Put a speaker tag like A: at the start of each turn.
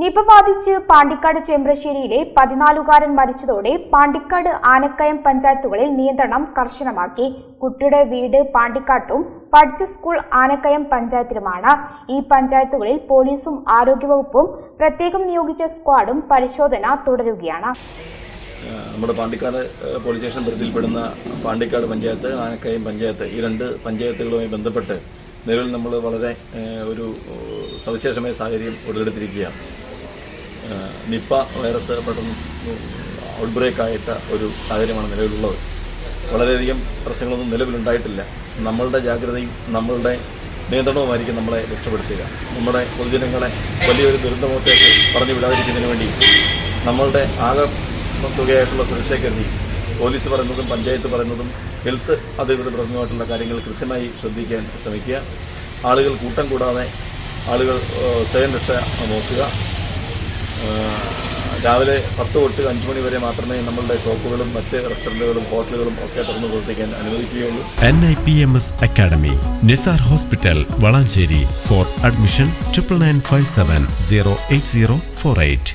A: Nipah ബാധിച്ച് പാണ്ടിക്കാട് ചെമ്പ്രശ്ശേരിയിലെ പതിനാലുകാരൻ മരിച്ചതോടെ പാണ്ടിക്കാട് ആനക്കയം പഞ്ചായത്തുകളിൽ നിയന്ത്രണം കർശനമാക്കി. കുട്ടിയുടെ വീട് പാണ്ടിക്കാട്ടും പഠിച്ച സ്കൂൾ ആനക്കയം പഞ്ചായത്തിലുമാണ്. ഈ പഞ്ചായത്തുകളിൽ പോലീസും ആരോഗ്യവകുപ്പും പ്രത്യേകം നിയോഗിച്ച സ്ക്വാഡും പരിശോധന തുടരുകയാണ്.
B: നമ്മുടെ പാണ്ടിക്കാട് പോലീസ് സ്റ്റേഷൻ പരിധിയിൽപ്പെടുന്ന പാണ്ടിക്കാട് പഞ്ചായത്ത് ആനക്കയം പഞ്ചായത്ത് ഈ രണ്ട് പഞ്ചായത്തുകളുമായി ബന്ധപ്പെട്ട് നിലവിൽ നമ്മൾ വളരെ ഒരു സവിശേഷമായ സാഹചര്യം ഉടലെടുത്തിരിക്കുകയാണ്. നിപ്പ വൈറസ് പെട്ടെന്ന് ഔട്ട്ബ്രേക്ക് ആയിട്ട ഒരു സാഹചര്യമാണ് നിലവിലുള്ളത്. വളരെയധികം പ്രശ്നങ്ങളൊന്നും നിലവിലുണ്ടായിട്ടില്ല. നമ്മളുടെ ജാഗ്രതയും നമ്മളുടെ നിയന്ത്രണവുമായിരിക്കും നമ്മളെ രക്ഷപ്പെടുത്തുക. നമ്മുടെ പൊതുജനങ്ങളെ വലിയൊരു ദുരന്തമൊക്കെ പറഞ്ഞു വിടാതിരിക്കുന്നതിന് വേണ്ടി നമ്മളുടെ ആകെ തുകയായിട്ടുള്ള സുരക്ഷയെ കരുതി പോലീസ് പറയുന്നതും പഞ്ചായത്ത് പറയുന്നതും ഹെൽത്ത് അധികൃതർ പറഞ്ഞതുമായിട്ടുള്ള കാര്യങ്ങൾ കൃത്യമായി ശ്രദ്ധിക്കാൻ ശ്രമിക്കുക. ആളുകൾ കൂട്ടം കൂടാതെ ആളുകൾ സ്വയം രക്ഷ നോക്കുക. രാവിലെ പത്ത് തൊട്ട് അഞ്ച് മണി വരെ മാത്രമേ നമ്മളുടെ ഷോപ്പുകളും മറ്റ് റെസ്റ്റോറന്റുകളും ഹോട്ടലുകളും ഒക്കെ തുറന്നു പ്രവർത്തിക്കാൻ അനുവദിക്കുകയുള്ളൂ.
C: N I P M S academy Nisar hospital Valanchery for admission triple nine five seven zero eight zero four eight